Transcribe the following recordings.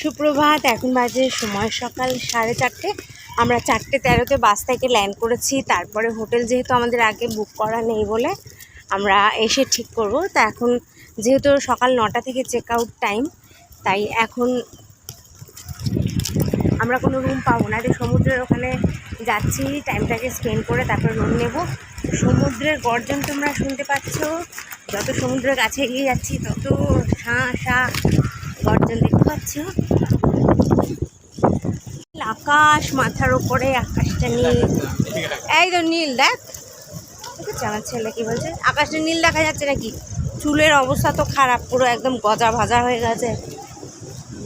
সুপ্রভাত, এখন বাজে সময় সকাল সাড়ে চারটে। আমরা চারটে তেরোতে বাস থেকে ল্যান্ড করেছি। তারপরে হোটেল যেহেতু আমাদের আগে বুক করা নেই বলে আমরা এসে ঠিক করব। তা এখন যেহেতু সকাল নটা থেকে চেক আউট টাইম তাই এখন আমরা কোনো রুম পাবো না। যে সমুদ্রের ওখানে যাচ্ছি টাইমটাকে স্পেন্ড করে তারপর রুম নেব। সমুদ্রের গর্জন তোমরা শুনতে পাচ্ছ। যত সমুদ্রের কাছে এগিয়ে যাচ্ছি, তত শাঁ গর্জন দেখতে পাচ্ছ। আকাশ মাথার ওপরে আকাশটা নীল। এই তো নীল, দেখ। দেখেছ ছেলে কি বলছে? আকাশটা নীল দেখা যাচ্ছে নাকি? চুলের অবস্থা তো খারাপ, পুরো একদম গজা ভাজা হয়ে গেছে।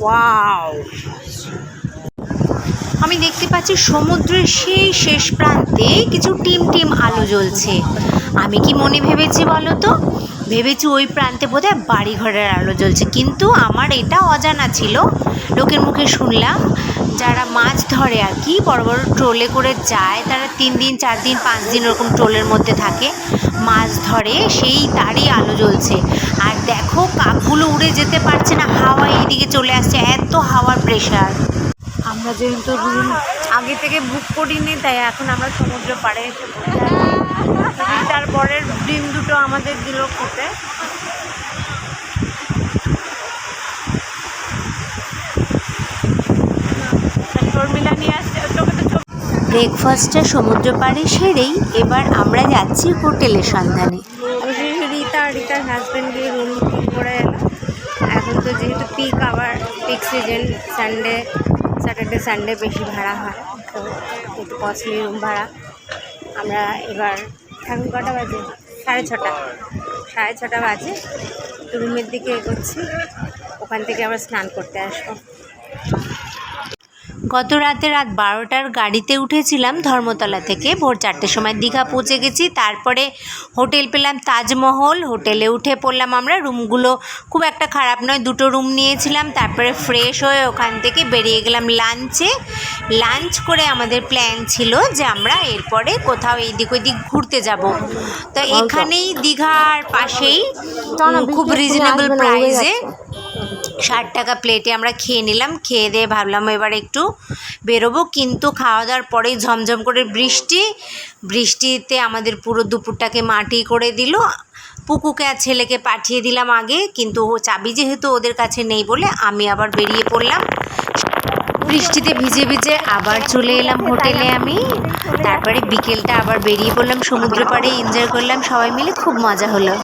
ওয়াও। আমি দেখতে পাচ্ছি সমুদ্রের সেই শেষ প্রান্তে কিছু টিম টিম আলো জ্বলছে। আমি কি মনে ভেবেছি বলো তো ভেবেছি ওই প্রান্তে বোধহয় বাড়ি ঘরের আলো জ্বলছে। কিন্তু আমার এটা অজানা ছিল। লোকের মুখে শুনলাম, যারা মাছ ধরে আর কি, বড় বড় ট্রোলে করে যায়, তারা তিন দিন, চার দিন, পাঁচ দিন ওরকম ট্রোলের মধ্যে থাকে, মাছ ধরে, সেই তারই আলো জ্বলছে। আর দেখো, কাকগুলো উড়ে যেতে পারছে না হাওয়া এইদিকে চলে আসছে, এত হাওয়ার প্রেশার আমরা যেহেতু রুম আগে থেকে বুক করিনি তাই এখন আমরা সমুদ্র পাড়ে এসে তারপরের ডিম দুটো আমাদের দিল খেতে। শর্মিলা নিয়ে আসছে তোকে তো ব্রেকফাস্টটা সমুদ্র পাড়ে সেরেই এবার আমরা যাচ্ছি হোটেলের সন্ধানে। রীতা রীতার হাজব্যান্ড গিয়ে রুম করে এলো। এখন তো যেহেতু পিক আবার peak season Sunday Saturday, Sunday বেশি ভাড়া হয়, তো একটু কস্টলি রুম ভাড়া। আমরা এবার এখন কটা বাজে? সাড়ে ছটা। সাড়ে ছটা বাজে। রুমের দিকে এগোচ্ছি। ওখান থেকে আবার স্নান করতে আসব। গত রাতে রাত বারোটার গাড়িতে উঠেছিলাম ধর্মতলা থেকে। ভোর চারটের সময় দীঘা পৌঁছে গেছি। তারপরে হোটেল পেলাম তাজমহল। হোটেলে উঠে পড়লাম আমরা। রুমগুলো খুব একটা খারাপ নয় দুটো রুম নিয়েছিলাম। তারপরে ফ্রেশ হয়ে ওখান থেকে বেরিয়ে গেলাম লাঞ্চে। লাঞ্চ করে আমাদের প্ল্যান ছিল যে আমরা এরপরে কোথাও এইদিক ওইদিক ঘুরতে যাব। তো এখানেই দীঘার পাশেই খুব রিজনেবল প্রাইসে ষাট টাকা প্লেটে আমরা খেয়ে নিলাম। খেয়ে দিয়ে ভাবলাম এবার একটু বেরোবো। কিন্তু খাওয়া দাওয়ার পরেই ঝমঝম করে বৃষ্টি। বৃষ্টিতে আমাদের পুরো দুপুরটাকে মাটি করে দিল। পুকুকে আর ছেলেকে পাঠিয়ে দিলাম আগে। কিন্তু ও চাবি যেহেতু ওদের কাছে নেই বলে আমি আবার বেরিয়ে পড়লাম। বৃষ্টিতে ভিজে ভিজে আবার চলে এলাম হোটেলে আমি। তারপরে বিকেলটা আবার বেরিয়ে পড়লাম। সমুদ্র পাড়ে এনজয় করলাম। সবাই মিলে খুব মজা হলো।